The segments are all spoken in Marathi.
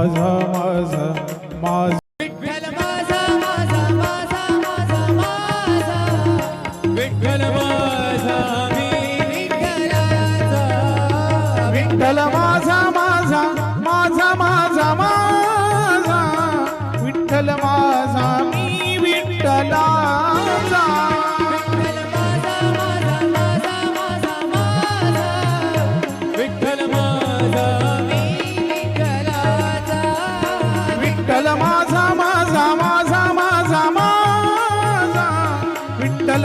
माझा माझा माझा. विठ्ठल माझा माझा माझा माझा माझा. विठ्ठल माझा मी. विठ्ठलाचा. विठ्ठल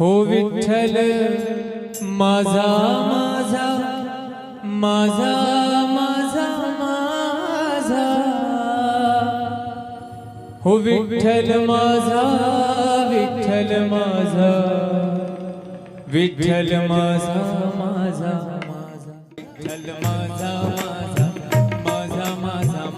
हो विठ्ठल माझा माझा माझा माझा माझा. हो विठ्ठल माझा विठ्ठल माझा. विठ्ठल माझा माझा माझा. विठ्ठल माझा माझा माझा माझा.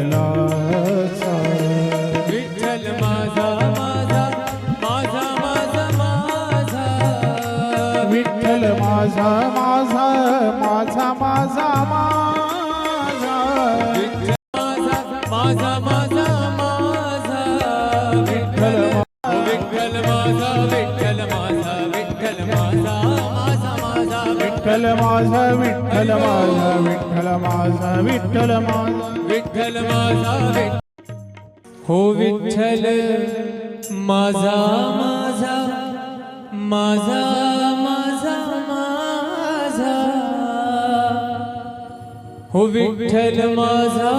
Love. विठ्ठल माझा विठ्ठल. माझा हो विठ्ठल माझा माझा माझा माझा माझा. हो विठ्ठल माझा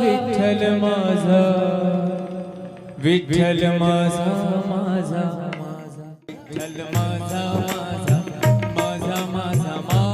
विठ्ठल माझा. विठ्ठल माझा माझा.